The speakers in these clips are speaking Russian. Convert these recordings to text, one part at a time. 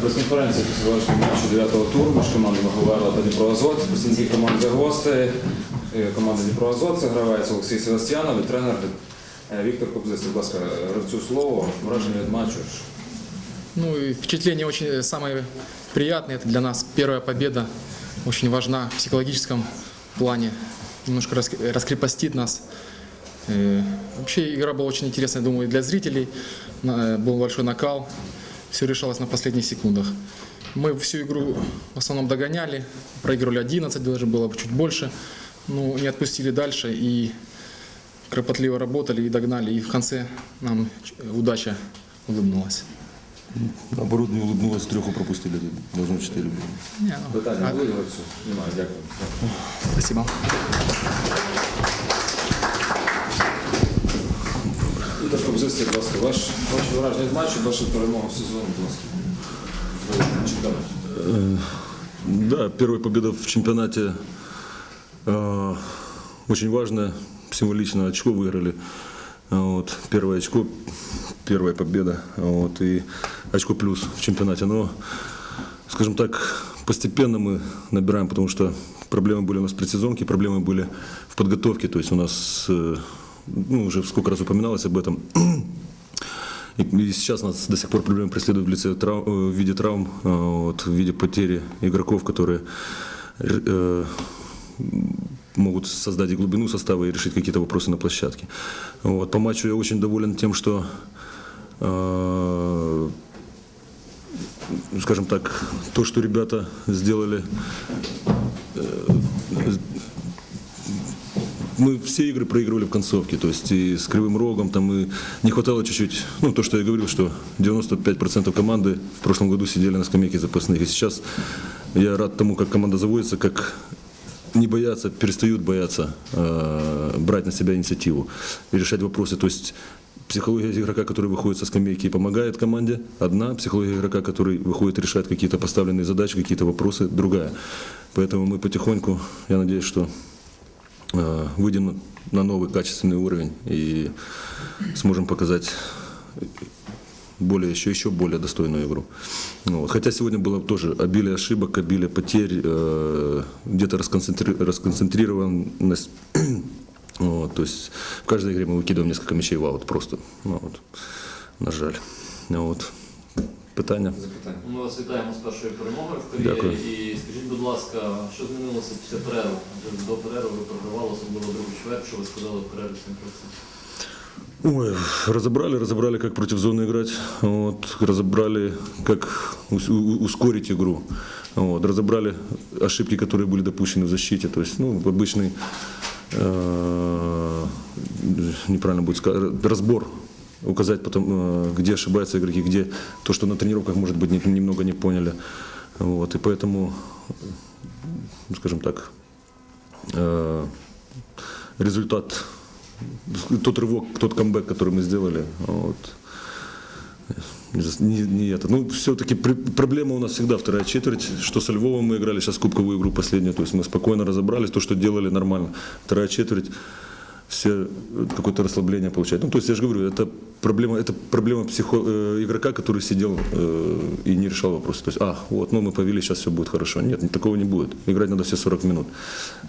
Прес-конференція після завершення матчу 9-го туру між командами Говерла та Дніпроазот. Представники команди гостей. Е, Команда Дніпроазот це гравець Олексій Севастьянов і тренер е, Віктор Кобзис. Будь ласка, гравцю слово, враження від матчу. Ну и впечатление очень э, самое приятное. Это для нас первая победа. Очень важна в психологическом плане. Немножко рас- раскрепостит нас. Э, Вообще игра была очень интересная, думаю, и для зрителей. На- Был большой накал. Все решалось на последних секундах. Мы всю игру в основном догоняли. Проигрывали 11, даже было чуть больше. Ну, не отпустили дальше и кропотливо работали и догнали. И в конце нам удача улыбнулась. Наоборот, не улыбнулась, треху пропустили, должно четыре были. Не, ну, Питання? Немає, дякую. Спасибо. Віктор Кобзис, будь ласка, ваш, ваші враження від матчу, ваша перемога в сезоні, будь ласка. В чемпіонаті. Да, первая победа в чемпионате э, очень важная, символично очко выиграли. Вот, первое очко, первая победа, вот, и очко плюс в чемпионате. Но, скажем так, постепенно мы набираем, потому что проблемы были у нас в предсезонке, проблемы были в подготовке, то есть у нас, э, ну, уже сколько раз упоминалось об этом, и, сейчас нас до сих пор проблемы преследуют в, лице трав- э, в виде травм, э, вот, в виде потери игроков, которые э, могут создать и глубину состава и решить какие-то вопросы на площадке. Вот. По матчу я очень доволен тем, что э, скажем так, то, что ребята сделали мы все игры проигрывали в концовке, то есть и с кривым рогом там и не хватало чуть-чуть, ну то, что я говорил, что 95% команды в прошлом году сидели на скамейке запасных, и сейчас я рад тому, как команда заводится, как не боятся, перестают бояться э, брать на себя инициативу и решать вопросы, то есть Психология игрока, который выходит со скамейки и помогает команде, одна. Психология игрока, который выходит и решает какие-то поставленные задачи, какие-то вопросы, другая. Поэтому мы потихоньку, я надеюсь, что выйдем на- новый качественный уровень и сможем показать более, еще, еще более достойную игру. Вот. Хотя сегодня было тоже обилие ошибок, обилие потерь, э, где-то расконцентри- расконцентрированность. Вот, то есть в каждой игре мы выкидываем несколько мячей в аут просто. Ну, вот. На жаль. Ну, от. Питання? Запитання. Ми вас вітаємо з першою перемогою в кар'єрі. Дякую. І скажіть, будь ласка, що змінилося після перерви? Адже До перерви ви програвали, особливо другу чверть, що ви сказали в перерві своїм гравцям? Ой, разобрали, разобрали, как против зоны играть, вот, разобрали, как ус- у- ускорить игру, вот, разобрали ошибки, которые были допущены в защите, то есть, ну, обычный, э, неправильно будет сказать, разбор, указать потом, э, где ошибаются игроки, где то, что на тренировках, может быть, не- немного не поняли, вот, и поэтому, скажем так, э, результат тот рывок, тот камбэк, который мы сделали, вот, не, не- это. Ну, все-таки проблема у нас всегда вторая четверть, что со Львовом мы играли, сейчас кубковую игру последнюю, то есть мы спокойно разобрались, то, что делали нормально. Вторая четверть, все какое-то расслабление получают. Ну, то есть я же говорю, это проблема, это проблема психо, э, игрока, который сидел э, и не решал вопросы. То есть, а, вот, ну мы повели, сейчас все будет хорошо. Нет, такого не будет. Играть надо все 40 минут.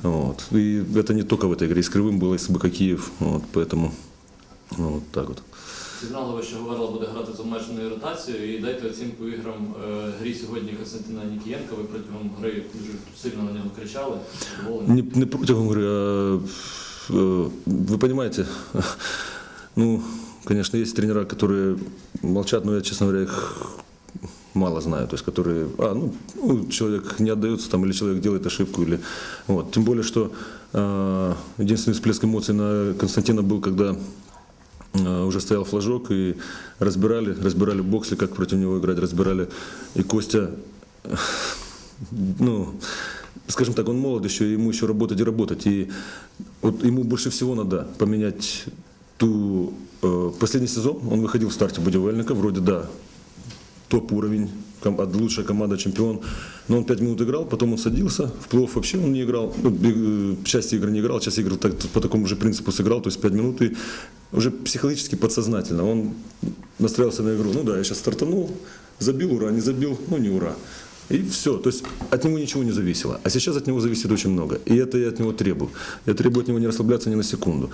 Вот. И это не только в этой игре. И с Кривым было, и с СБК Киев. Вот, поэтому ну, вот так вот. Зізнали ви, що Говерла буде грати з обмеженою ротацією і дайте оцінку іграм е, грі сьогодні Константина Нікієнка. Ви протягом гри дуже сильно на нього кричали. Задоволені? Не, не протягом игры, а э, вы понимаете, ну, конечно, есть тренера, которые молчат, но я, честно говоря, их мало знаю, то есть которые, а, ну, ну, человек не отдается там, или человек делает ошибку, или, вот, тем более, что э, единственный всплеск эмоций на Константина был, когда э, уже стоял флажок и разбирали, разбирали боксы, как против него играть, разбирали, и Костя, ну, скажем так, он молод еще, ему еще работать и работать. И вот ему больше всего надо поменять ту... э, последний сезон он выходил в старте Будивельника, вроде да, топ-уровень, ком- лучшая команда, чемпион. Но он 5 минут играл, потом он садился, в плей вообще он не играл. Ну, э, часть игры не играл, часть игр так, по такому же принципу сыграл, то есть 5 минут и уже психологически подсознательно он настраивался на игру. Ну да, я сейчас стартанул, Забил ура, не забил, ну не ура. И все, то есть от него ничего не зависело. А сейчас от него зависит очень много. И это я от него требую. Я требую от него не расслабляться ни на секунду.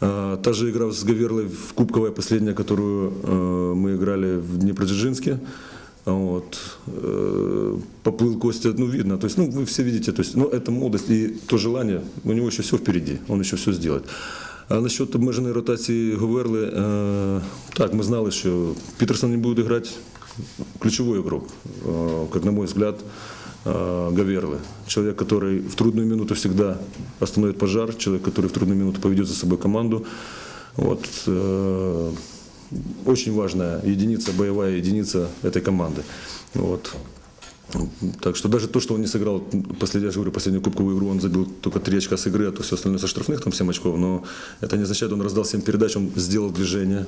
А, Та же игра с Гаверлой в кубковая последняя, которую э, мы играли в Днепродзержинске. Вот. э, Поплыл Костя, ну видно, то есть, ну вы все видите, то есть, ну это молодость и то желание, у него еще все впереди, он еще все сделает. А насчет обмеженої ротації Говерли, э, так, мы знали, что Питерсон не будет играть, ключевой игрок, э, как на мой взгляд, э, Гаверлы. Человек, который в трудную минуту всегда остановит пожар, человек, который в трудную минуту поведет за собой команду. Вот, э, очень важная единица, боевая единица этой команды. Вот. Так что даже то, что он не сыграл, последняя, я же говорю, последнюю кубковую игру, он забил только три очка с игры, а то все остальное со штрафных, там 7 очков, но это не означает, он раздал 7 передач, он сделал движение,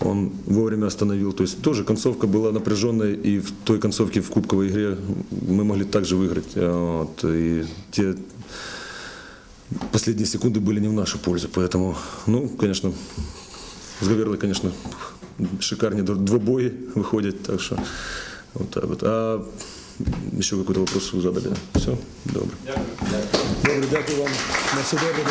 он вовремя остановил, то есть тоже концовка была напряженная, и в той концовке в кубковой игре мы могли также выиграть, А, вот, и те последние секунды были не в нашу пользу, поэтому, ну, конечно, с Гаверлой, конечно, шикарнее двобои выходят, так что вот так вот. А еще какой-то вопрос вы задали? Все? Добре. Дякую. Дякую вам. На все добре.